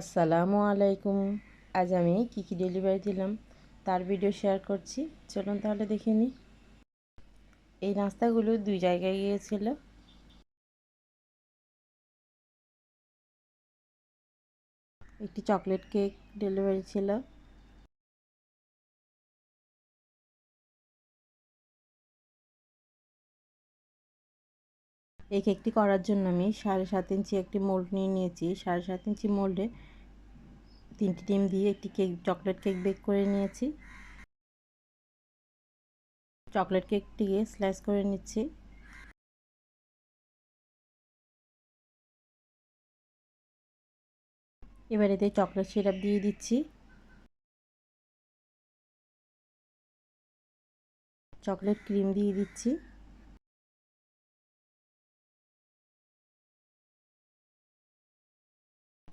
আসসালামু আলাইকুম। আজ আমি কী কী ডেলিভারি দিলাম তার ভিডিও শেয়ার করছি। চলুন তাহলে দেখে নিই। এই নাস্তাগুলো দুই জায়গায় গিয়েছিল। একটি চকলেট কেক ডেলিভারি ছিল। এই কেকটি করার জন্য আমি সাড়ে সাত ইঞ্চি একটি মোল্ড নিয়ে নিয়েছি। সাড়ে সাত ইঞ্চি মোল্ডে তিনটি ডিম দিয়ে একটি কেক চকলেট কেক বেক করে নিয়েছি। চকলেট কেকটিকে স্লাইস করে নিচ্ছি। এবার এতে চকলেট সিরাপ দিয়ে দিচ্ছি। চকলেট ক্রিম দিয়ে দিচ্ছি।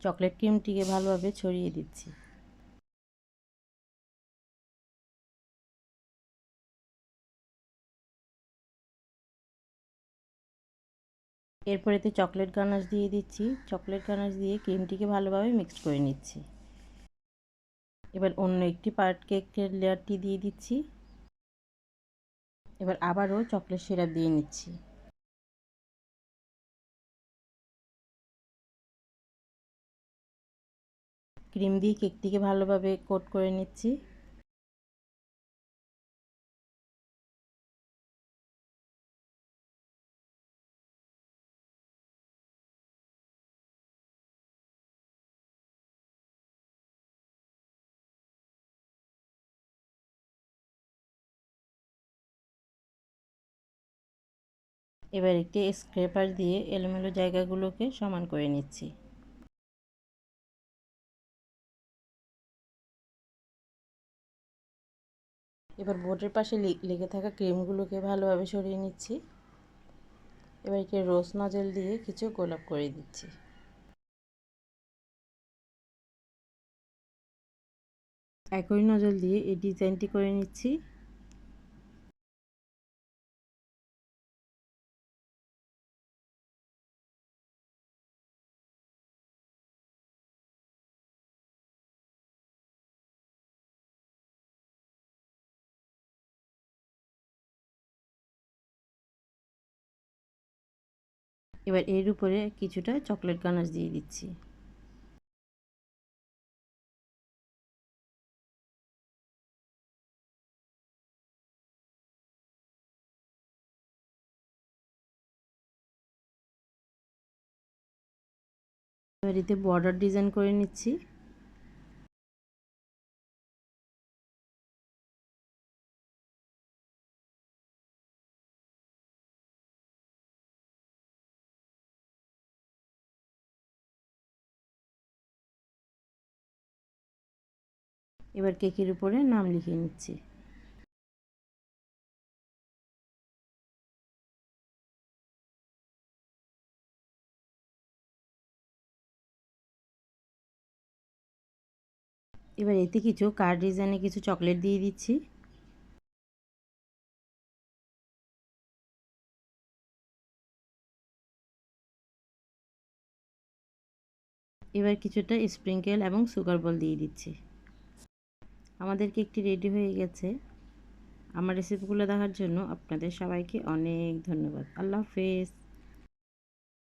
চকলেট ক্রিমটিকে ভালোভাবে ছড়িয়ে দিচ্ছি। এরপর এতে চকলেট গানাশ দিয়ে দিচ্ছি। চকলেট গানাশ দিয়ে ক্রিমটিকে ভালোভাবে মিক্স করে নিচ্ছি। এবার অন্য একটি পার্ট কেকের লেয়ারটি দিয়ে দিচ্ছি। এবার আবারও চকলেট সিরাপ দিয়ে নিচ্ছি। ক্রিম দিয়ে কেকটিকে ভালোভাবে কোট করে নিচ্ছি। এবার একটি স্ক্রেপার দিয়ে এলোমেলো জায়গাগুলোকে সমান করে নিচ্ছি। এবার বোর্ডের পাশে লেগে থাকা ক্রিমগুলোকে ভালোভাবে সরিয়ে নিচ্ছি। এবার একে রোজ নজল দিয়ে কিছু গোলাপ করে দিচ্ছি। একই নজল দিয়ে এই ডিজাইনটি করে নিচ্ছি। এবার এর উপরে কিছুটা চকলেট গানাশ দিয়ে দিচ্ছি। এবার এতে বর্ডার ডিজাইন করে নিচ্ছি। এবার কেকের উপরে নাম লিখে নিচ্ছি। এবার এতে কিছু কার ডিজাইনে কিছু চকলেট দিয়ে দিচ্ছি। এবার কিছুটা স্প্রিঙ্কেল এবং সুগার বল দিয়ে দিচ্ছি। আমাদের কেকটি রেডি হয়ে গেছে। আমার রেসিপিগুলো দেখার জন্য আপনাদের সবাইকে অনেক ধন্যবাদ। আল্লাহ হাফেজ।